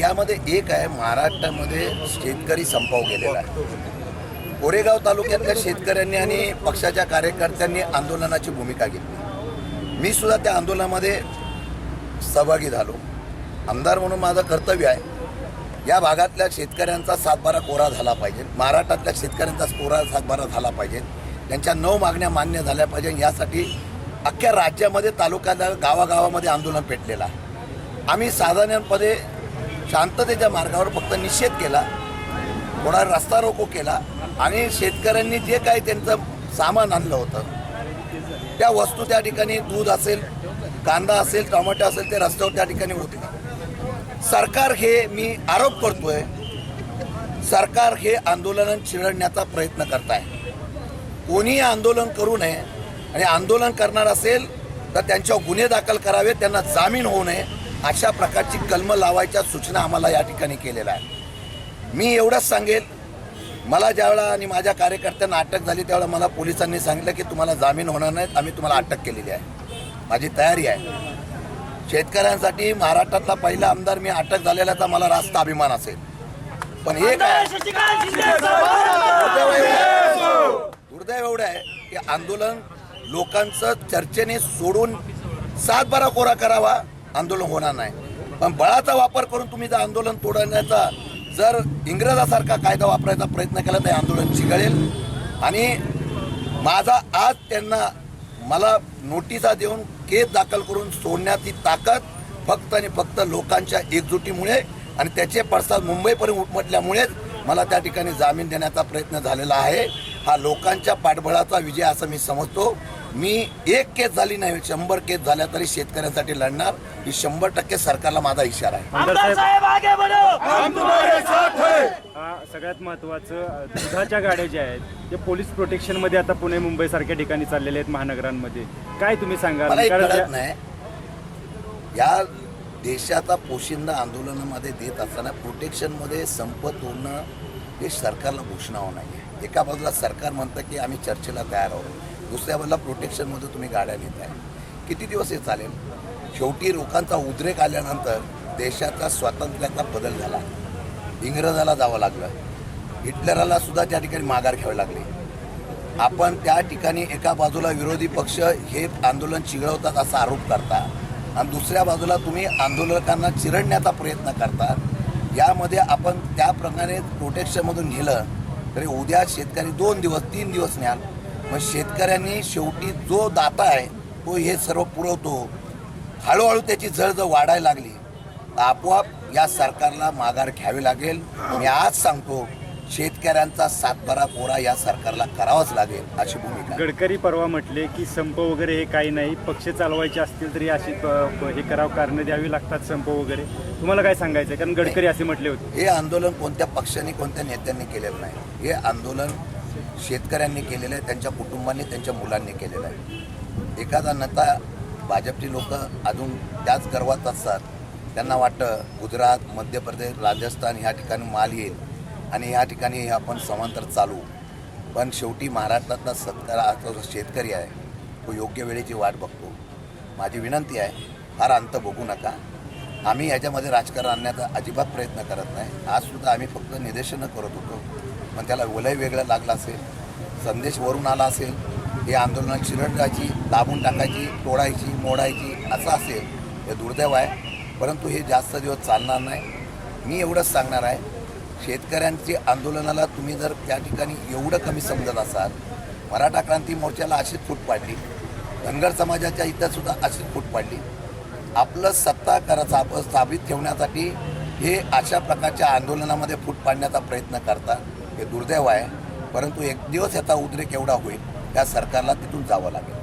यामध्ये एक आहे महाराष्ट्रामध्ये शेतकरी संपाव गेलेला आहे. कोरेगाव तालुक्यातल्या शेतकऱ्यांनी आणि पक्षाच्या कार्यकर्त्यांनी आंदोलनाची भूमिका घेतली. मी सुद्धा त्या आंदोलनामध्ये सहभागी झालो. आमदार म्हणून माझं कर्तव्य आहे या भागातल्या शेतकऱ्यांचा सातबारा कोरा झाला पाहिजे महाराष्ट्रातल्या शेतकऱ्यांचा कोरा सातबारा झाला पाहिजे त्यांच्या नऊ मागण्या मान्य झाल्या पाहिजे यासाठी अख्ख्या राज्यामध्ये तालुक्याला गावागावामध्ये आंदोलन पेटलेलं आहे. आम्ही साधारणपणे शांततेच्या मार्गावर फक्त निषेध केला थोडा रस्ता रोको केला आणि शेतकऱ्यांनी जे काही त्यांचं सामान आणलं होतं त्या वस्तू त्या ठिकाणी दूध असेल कांदा असेल टोमॅटो असेल ते रस्त्यावर त्या ठिकाणी होते. सरकार हे मी आरोप करतोय सरकार हे आंदोलन चिरडण्याचा प्रयत्न करत आहे कोणीही आंदोलन करू नये आणि आंदोलन करणार असेल तर त्यांच्यावर गुन्हे दाखल करावे त्यांना जामीन होऊ नये. अशा प्रकारची कलमं लावायच्या सूचना आम्हाला या ठिकाणी केलेल्या आहे मी एवढंच सांगेल मला ज्यावेळा आणि माझ्या कार्यकर्त्यांना अटक झाली त्यावेळेला मला पोलिसांनी सांगितलं की तुम्हाला जामीन होणार नाहीत आम्ही तुम्हाला अटक केलेली आहे. माझी तयारी आहे. शेतकऱ्यांसाठी महाराष्ट्रातला पहिला आमदार मी अटक झालेल्याचा मला रास्त अभिमान असेल. पण हे काय? दुर्दैव एवढं आहे- दुर्दैव एवढं आहे की आंदोलन लोकांचं चर्चेने सोडून सातबारा कोरा करावा आंदोलन होणार नाही. पण बळाचा वापर करून तुम्ही जर आंदोलन तोडण्याचा जर इंग्रजासारखा कायदा वापरायचा प्रयत्न केला तर हे आंदोलन चिघळेल. आणि माझा आज त्यांना मला नोटिसा देऊन केस दाखल करून सोडण्याची ताकद फक्त आणि फक्त लोकांच्या एकजुटीमुळे आणि त्याचे पडसाद मुंबईपर्यंत उमटल्यामुळेच मला त्या ठिकाणी जामीन देण्याचा प्रयत्न झालेला आहे. हा लोकांच्या पाठबळाचा विजय असं मी समजतो. मी एक केस झाली नाही शंभर केस झाल्या तरी शेतकऱ्यांसाठी लढणार. ही शंभर टक्के सरकारला माझा इशारा आहे. आमदार साहेब. आगे बढ़ो. हा सगळ्यात महत्त्वाचं अ, दुधाच्या गाड्या ज्या आहेत ते पोलीस प्रोटेक्शनमध्ये आता पुणे मुंबई सारख्या ठिकाणी चाललेले आहेत महानगरांमध्ये. काय तुम्ही त्या- नाही. या देशाचा पोशिंदा आंदोलनामध्ये देत असताना प्रोटेक्शनमध्ये संप तोडणं हे सरकारला घोषणावं नाही आहे एका बाजूला सरकार म्हणतं की आम्ही चर्चेला तयार आहोत. दुसऱ्या बाजूला प्रोटेक्शनमध्ये तुम्ही गाड्या नेत आहे किती दिवस हे चालेल? शेवटी लोकांचा उद्रेक आल्यानंतर देशाचा स्वातंत्र्याचा बदल झाला. इंग्रजाला जावं लागलं. हिटलराला सुद्धा त्या ठिकाणी माघार घ्यावी लागली. आपण त्या ठिकाणी एका बाजूला विरोधी पक्ष हे आंदोलन चिघळवतात असा आरोप करता आणि दुसऱ्या बाजूला तुम्ही आंदोलकांना चिरडण्याचा प्रयत्न करता. यामध्ये आपण त्याप्रमाणे प्रोटेक्शनमधून गेलं तरी उद्या शेतकरी दोन दिवस तीन दिवस न्याल. मग शेतकऱ्यांनी शेवटी जो दाता आहे तो हे सर्व पुरवतो. हळूहळू त्याची जळ जर वाढायला लागली. तर आपोआप या सरकारला माघार घ्यावी लागेल. मी आज सांगतो शेतकऱ्यांचा सातबारा कोरा या सरकारला करावाच लागेल अशी भूमिका. गडकरी परवा म्हटले की संप वगैरे हे काही नाही पक्ष चालवायचे असतील तरी अशी हे करावं कारणं द्यावी लागतात संप वगैरे. तुम्हाला काय सांगायचं कारण गडकरी असे म्हटले होते. हे आंदोलन कोणत्या पक्षाने कोणत्या नेत्यांनी केलेलं नाही. हे आंदोलन शेतकऱ्यांनी केलेलं आहे त्यांच्या कुटुंबांनी त्यांच्या मुलांनी केलेलं आहे. एखादा नेता भाजपची लोक अजून त्याच गर्वात असतात. त्यांना वाटतं गुजरात मध्य प्रदेश राजस्थान ह्या ठिकाणी माल येईल आणि ह्या ठिकाणी हे आपण समांतर चालू. पण शेवटी महाराष्ट्रातला सत्कार जो शेतकरी आहे तो योग्य वेळेची वाट बघतो. माझी विनंती आहे फार अंत बघू नका. आम्ही याच्यामध्ये राजकारण आणण्याचा अजिबात प्रयत्न करत नाही. आजसुद्धा आम्ही फक्त निदर्शनं करत होतो. पण त्याला वलय वेगळं लागलं असेल संदेश वरून आला असेल हे आंदोलन चिरडायची दाबून टाकायची तोडायची मोडायची असं असेल हे दुर्दैव आहे. परंतु हे जास्त दिवस चालणार नाही. मी एवढंच सांगणार आहे शेतकऱ्यांची आंदोलनाला तुम्ही जर त्या ठिकाणी एवढं कमी समजत असाल मराठा क्रांती मोर्चाला अशीच फूट पाडली. धनगर समाजाच्या इथं सुद्धा अशीच फूट पाडली. आपलं सत्ता करायचा स्थापित ठेवण्यासाठी हे अशा प्रकारच्या आंदोलनामध्ये फूट पाडण्याचा प्रयत्न करतात. हे दुर्दैव आहे. परंतु एक दिवस याचा उद्रेक एवढा होईल त्या सरकारला तिथून जावं लागेल.